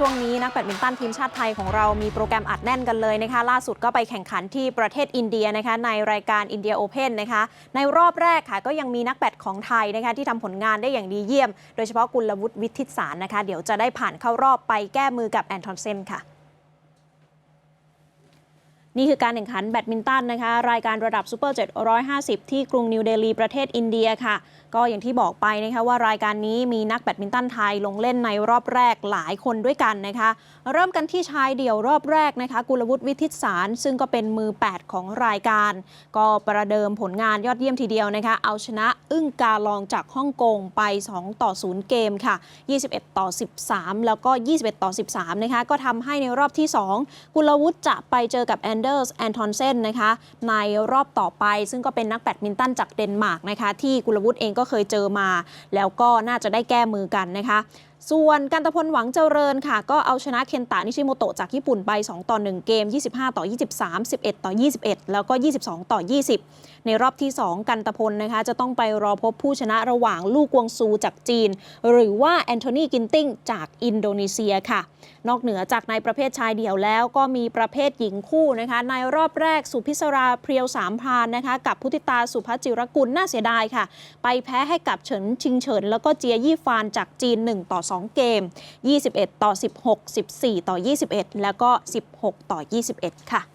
ช่วงนี้นักแบดมินตันทีมชาติไทยของเรามีโปรแกรมอัดแน่นกันเลยนะคะ ล่าสุดก็ไปแข่งขันที่ประเทศอินเดียนะคะในรายการอินเดียโอเพนนะคะ ในรอบแรกค่ะก็ยังมีนักแบดของไทยนะคะที่ทำผลงานได้อย่างดีเยี่ยม โดยเฉพาะกุลวุฒิวิทิศสารนะคะ เดี๋ยวจะได้ผ่านเข้ารอบไปแก้มือกับแอนทอนเซนค่ะ นี่คือการแข่งขันแบดมินตันนะคะ รายการระดับซูเปอร์750 ที่กรุงนิวเดลีประเทศอินเดียค่ะ ก็อย่างที่บอกไปนะคะว่ารายการนี้มีนักแบดมินตันไทยลงเล่นในรอบแรกหลายคนด้วยกันนะคะ เริ่มกันที่ชายเดี่ยวรอบแรกนะคะ กุลวุฒิวิทิตสาร ซึ่งก็เป็นมือ 8 ของรายการ ก็ประเดิมผลงานยอดเยี่ยมทีเดียวนะคะ เอาชนะอึ้งกาลองจากฮ่องกงไป 2 ต่อ 0 เกมค่ะ 21 ต่อ 13 แล้วก็ 21 ต่อ 13 นะคะก็ทำให้ในรอบที่ 2 กุลวุฒิจะไปเจอกับแอนเดอร์สแอนทอนเซนนะคะในรอบต่อไปซึ่งก็เป็นนักแบดมินตันจากเดนมาร์กนะคะที่กุลวุฒิเองก็เคยเจอมา แล้วก็น่าจะได้แก้มือกันนะคะส่วนกันตะพลหวังเจริญค่ะ ก็เอาชนะเคนตะนิชิโมโตะจากญี่ปุ่นไป 2 ต่อ 1 เกม 25 ต่อ 23 11 ต่อ 21 แล้วก็ 22 ต่อ 20 ในรอบที่ 2 กันตะพลนะคะ จะต้องไปรอพบผู้ชนะระหว่างลูกกวงซูจากจีน หรือว่าแอนโทนีกินติ้งจากอินโดนีเซียค่ะ นอกเหนือจากในประเภทชายเดี่ยวแล้วก็มีประเภทหญิงคู่นะคะในรอบแรกสุพิศราเพรียวสามพรานนะคะกับพุทธิตาสุภจิรกุลน่าเสียดายค่ะ ไปแพ้ให้กับเฉินชิงเฉินแล้วก็เจียยี่ฟานจากจีน 1 ต่อ2 เกม 21 ต่อ 16 14 ต่อ 21 แล้วก็ 16 ต่อ 21 ค่ะ